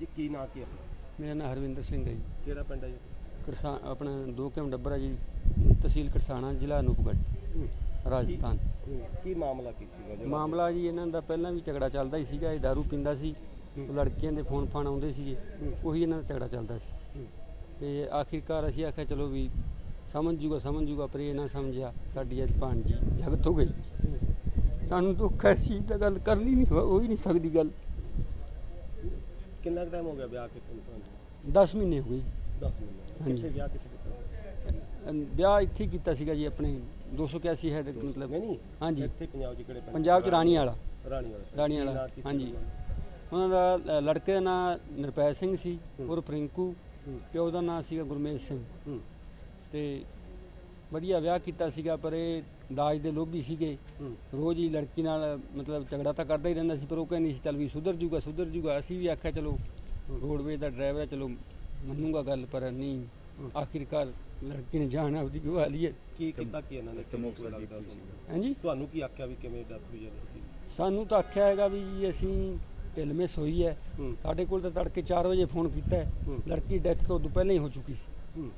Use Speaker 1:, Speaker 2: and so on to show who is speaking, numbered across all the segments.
Speaker 1: ਨਾਂ ਕੀ ਹੈ ਆਪਣਾ?
Speaker 2: ਮੇਰਾ ਨਾਮ ਹਰਵਿੰਦਰ ਸਿੰਘ ਹੈ ਜੀ।
Speaker 1: ਕਿਹੜਾ ਪਿੰਡ ਹੈ ਜੀ?
Speaker 2: ਕਰਸਾ ਆਪਣਾ ਦੋ ਕਿਮ ਡੱਬਰ ਜੀ ਤਹਿਸੀਲ ਕਰਸਾਣਾ ਜ਼ਿਲ੍ਹਾ ਅਨੂਪਗੜ੍ਹ ਰਾਜਸਥਾਨ।
Speaker 1: ਹੂੰ। ਕੀ ਮਾਮਲਾ ਕੀ ਸੀਗਾ ਜਿਹੜਾ
Speaker 2: ਮਾਮਲਾ ਜੀ ਇਹਨਾਂ ਦਾ ਪਹਿਲਾਂ ਵੀ ਝਗੜਾ ਚੱਲਦਾ ਹੀ ਸੀਗਾ ਇਹ दारू ਪੀਂਦਾ ਸੀ। ਉਹ ਲੜਕੀਆਂ ਦੇ ਫੋਨ ਫਾਨ ਆਉਂਦੇ ਸੀਗੇ ਉਹੀ ਇਹਨਾਂ ਦਾ ਝਗੜਾ ਚੱਲਦਾ ਸੀ।
Speaker 1: ਹੂੰ।
Speaker 2: ਤੇ ਆਖਿਰਕਾਰ ਅਸੀਂ ਆਖਿਆ ਚਲੋ ਵੀ ਸਮਝ ਜੂਗਾ ਸਮਝ ਜੂਗਾ ਪਰ ਇਹ ਨਾ ਸਮਝਿਆ ਸਾਡੀ ਅੱਜ ਭਾਣਜੀ ਜਗਤ ਹੋ ਗਈ। ਸਾਨੂੰ ਦੁੱਖ ਹੈ ਸੀ ਤਾਂ ਗੱਲ ਕਰਨੀ ਨਹੀਂ ਹੋ ਹੀ ਨਹੀਂ ਸਕਦੀ ਗੱਲ।
Speaker 1: ਕਿੰਨਾ ਟਾਈਮ ਹੋ ਗਿਆ ਵਿਆਹ ਕੇ ਤੁਹਾਨੂੰ
Speaker 2: 10 ਮਹੀਨੇ ਹੋ ਗਏ
Speaker 1: 10 ਮਹੀਨੇ
Speaker 2: ਹਾਂਜੀ।
Speaker 1: ਕਿੱਥੇ ਵਿਆਹ ਕਿੱਥੇ ਕੀਤਾ ਸੀ
Speaker 2: ਅਮ ਵਿਆਹ ਇੱਥੇ ਹੀ ਕੀਤਾ ਸੀਗਾ ਜੀ ਆਪਣੇ 281 ਹੈਡ ਮਤਲਬ
Speaker 1: ਨਹੀਂ ਨਹੀਂ
Speaker 2: ਹਾਂਜੀ।
Speaker 1: ਇੱਥੇ ਪੰਜਾਬ ਚ ਕਿਹੜੇ ਪਿੰਡ
Speaker 2: ਪੰਜਾਬ ਚ ਰਾਣੀ ਵਾਲਾ
Speaker 1: ਰਾਣੀ ਵਾਲਾ
Speaker 2: ਰਾਣੀ
Speaker 1: ਕੀ
Speaker 2: ਵਾਲਾ,
Speaker 1: ਨਾਂ ਕੀ ਸੀ
Speaker 2: ਹਾਂਜੀ।
Speaker 1: ਉਹਨਾਂ ਦਾ?
Speaker 2: ਉਹਨਾਂ ਦਾ ਅ, ਲੜਕੇ ਦਾ ਨਾਂ ਨਿਰਪੈ ਸਿੰਘ ਸੀ। ਔਰ ਪ੍ਰਿੰਕੂ
Speaker 1: ਹੂੰ।
Speaker 2: ਪਿਓ ਦਾ ਨਾਂ ਸੀਗਾ ਗੁਰਮੇਜ ਸਿੰਘ
Speaker 1: ਹੂੰ
Speaker 2: ਤੇ ਵਧੀਆ ਵਿਆਹ ਕੀਤਾ ਸੀਗਾ ਪਰ ਇਹ ਦਾਜ ਦੇ ਲੋਭੀ ਸੀਗੇ। ਰੋਜ਼ ਹੀ ਲੜਕੀ ਨਾਲ ਮਤਲਬ ਝਗੜਾ ਤਾਂ ਕਰਦਾ ਹੀ ਰਹਿੰਦਾ ਸੀ ਪਰ ਉਹ ਕਹਿੰਦੀ ਸੀ ਚੱਲ ਵੀ ਸੁਧਰ ਜੂਗਾ ਸੁਧਰ ਜੂਗਾ। ਅਸੀਂ ਵੀ ਆਖਿਆ ਚਲੋ ਰੋਡਵੇਜ਼ ਦਾ ਡਰਾਈਵਰ ਹੈ ਚਲੋ ਮੰਨੂਗਾ ਗੱਲ ਪਰ ਨਹੀਂ। ਆਖਿਰਕਾਰ ਲੜਕੀ ਨੇ ਜਾਨ ਆਪਦੀ ਗਵਾ ਲਈ ਹੈ।
Speaker 1: ਕੀ ਕੀਤਾ ਕੀ ਇਹਨਾਂ ਨੇ? ਕਿਵੇਂ ਲੱਗਦਾ?
Speaker 2: ਹਾਂਜੀ
Speaker 1: ਤੁਹਾਨੂੰ? ਕੀ ਆਖਿਆ ਵੀ ਕਿਵੇਂ ਡੈਥ ਹੋਈ ਹੈ ਲੜਕੀ ਦੀ?
Speaker 2: ਸਾਨੂੰ ਤਾਂ ਆਖਿਆ ਹੈਗਾ ਵੀ ਜੀ ਅਸੀਂ ਢਿਲਮਿਸ ਹੋਈ ਹੈ।
Speaker 1: ਹੂੰ।
Speaker 2: ਸਾਡੇ ਕੋਲ ਤਾਂ ਤੜਕੇ 4 ਵਜੇ ਫੋਨ ਕੀਤਾ। ਲੜਕੀ ਡੈਥ ਤੋਂ ਉਦੋਂ ਪਹਿਲਾਂ ਹੀ ਹੋ ਚੁੱਕੀ ਸੀ।
Speaker 1: ਹੂੰ।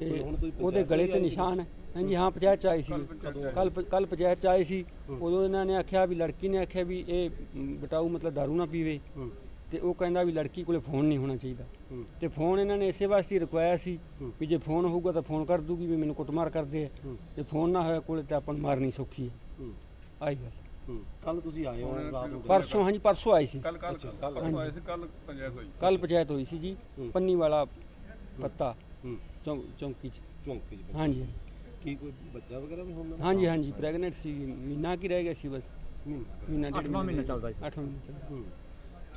Speaker 2: ਤੇ ਉਹਦੇ ਗਲੇ ਤੇ
Speaker 1: ਆਈ?
Speaker 2: ਨਿਸ਼ਾਨ ਹੈ। ਹਾਂਜੀ ਹਾਂ ਪੰਚਾਇਤ ਚ ਆਏ ਸੀ। ਕੱਲ ਕੱਲ ਪੰਚਾਇਤ ਚ ਆਏ ਸੀ। ਉਦੋਂ ਇਹਨਾਂ ਨੇ ਆਖਿਆ ਵੀ ਲੜਕੀ ਨੇ ਆਖਿਆ ਵੀ ਇਹ ਬਟਾਊ ਮਤਲਬ ਦਾਰੂ ਨਾ ਪੀਵੇ। ਤੇ ਉਹ ਕਹਿੰਦਾ ਵੀ ਲੜਕੀ ਕੋਲੇ ਫੋਨ ਨਹੀਂ ਹੋਣਾ ਚਾਹੀਦਾ। ਤੇ ਫੋਨ ਇਹਨਾਂ ਨੇ ਇਸੇ ਵਾਸਤੇ ਰੁਕਵਾਇਆ ਸੀ। ਵੀ ਜੇ ਫੋਨ ਹੋਊਗਾ ਤਾਂ ਫੋਨ ਕਰ ਦੂਗੀ ਵੀ ਮੈਨੂੰ ਕੁੱਟਮਾਰ ਕਰਦੇ ਆ। ਤੇ ਫੋਨ ਨਾ ਹੋਇਆ ਕੋਲੇ ਤਾਂ ਆਪਾਂ ਨੂੰ ਮਾਰਨੀ ਸੌਖੀ ਹੈ। ਆਈ ਗੱਲ।
Speaker 1: ਕੱਲ ਤੁਸੀਂ ਆਏ ਹੋ ਰਾਤ ਨੂੰ
Speaker 2: ਪਰਸੋਂ ਹਾਂਜੀ ਪਰਸੋਂ ਆਈ ਸੀ।
Speaker 3: ਕੱਲ ਕੱਲ ਕੱਲ ਆਏ ਸੀ ਕੱਲ ਪੰਚਾਇਤ ਹੋਈ
Speaker 2: ਕੱਲ ਪੰਚਾਇਤ ਹੋਈ ਸੀ ਜੀ। ਪੰਨੀ ਵਾਲਾ ਪੱਤਾ।
Speaker 1: ਹੂੰ।
Speaker 2: ਚੌਂ- ਚੌਂਕੀ ਚ।
Speaker 1: ਚੌਂਕੀ ਚ
Speaker 2: ਹਾਂਜੀ
Speaker 1: ਕੀ ਕੋਈ ਬੱਚਾ ਵਗੈਰਾ ਵੀ ਹੁੰਦਾ?
Speaker 2: ਹਾਂਜੀ ਹਾਂਜੀ ਪ੍ਰੈਗਨੈਂਟ ਸੀ। ਮਹੀਨਾ ਕੀ ਰਹਿ ਗਿਆ ਸੀ ਬਸ। ਮਹੀਨਾ ਡੇਢ
Speaker 4: ਅੱਠਵਾਂ ਮਹੀਨਾ। ਚੱਲਦਾ ਸੀ।
Speaker 2: ਅੱਠਵਾਂ ਮਹੀਨਾ ਚੱਲਦਾ।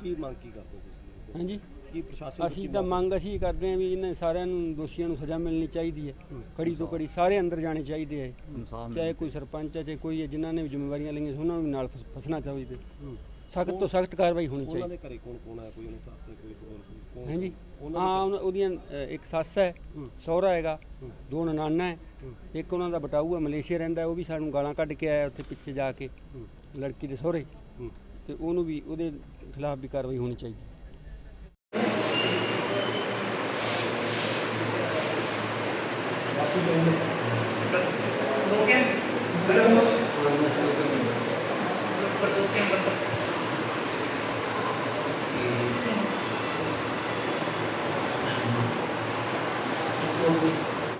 Speaker 1: ਕੀ ਮੰਗ ਕੀ ਕਰਦੇ ਤੁਸੀਂ?
Speaker 2: ਹਾਂਜੀ।
Speaker 1: ਕੀ ਪ੍ਰਸ਼ਾਸਨ ਤੋਂ
Speaker 2: ਅਸੀਂ
Speaker 1: ਕੀ
Speaker 2: ਤਾਂ ਮੰਗ? ਅਸੀਂ ਕਰਦੇ ਹਾਂ ਵੀ ਇਹਨਾਂ ਸਾਰਿਆਂ ਨੂੰ ਦੋਸ਼ੀਆਂ ਨੂੰ ਸਜ਼ਾ ਮਿਲਣੀ ਚਾਹੀਦੀ ਹੈ। ਕੜੀ ਤੋਂ ਕੜੀ ਸਾਰੇ ਅੰਦਰ ਜਾਣੇ ਚਾਹੀਦੇ ਹੈ
Speaker 4: ਇਨਸਾਫ
Speaker 2: ਚਾਹੇ ਕੋਈ ਸਰਪੰਚ ਹੈ ਚਾਹੇ ਕੋਈ ਹੈ ਜਿਨ੍ਹਾਂ ਨੇ ਵੀ ਜ਼ਿੰਮੇਵਾਰੀਆਂ ਲਈਆਂ ਸੀ ਉਹਨਾਂ ਨੂੰ ਵੀ ਨਾਲ ਫਸ- ਫਸਣਾ ਚਾਹੀਦਾ।
Speaker 1: ਹੂੰ।
Speaker 2: ਸਖਤ ਤੋਂ ਸਖਤ ਕਾਰਵਾਈ ਹੋਣੀ
Speaker 1: ਉਹਨਾਂ
Speaker 2: ਚਾਹੀਦੀ।
Speaker 1: ਦੇ ਘਰੇ ਕੌਣ ਕੌਣ ਹੈ ਕੋਈ ਉਹਨੇ ਸੱਸ ਕੋਈ ਹੋਰ ਕੋਈ ਕੌਣ?
Speaker 2: ਹਾਂਜੀ। ਹਾਂ ਉਹਨਾਂ- ਉਹਦੀਆਂ ਅ, ਇੱਕ ਸੱਸ ਹੈ। ਸਹੁਰਾ ਹੈਗਾ। ਦੋ ਨਨਾਨਾ ਹੈ। ਇੱਕ ਉਹਨਾਂ ਦਾ ਬਟਾਊ ਹੈ ਮਲੇਸ਼ੀਆ ਰਹਿੰਦਾ ਹੈ, ਉਹ ਵੀ ਸਾਨੂੰ ਗਾਲਾਂ ਕੱਢ ਕੇ ਆਇਆ ਉੱਥੇ ਪਿੱਛੇ ਜਾ ਕੇ ਲੜਕੀ ਦੇ ਸਹੁਰੇ। ਤੇ ਉਹਨੂੰ ਵੀ ਉਹਦੇ ਖਿਲਾਫ ਵੀ ਕਾਰਵਾਈ ਹੋਣੀ ਚਾਹੀਦੀ।
Speaker 5: will be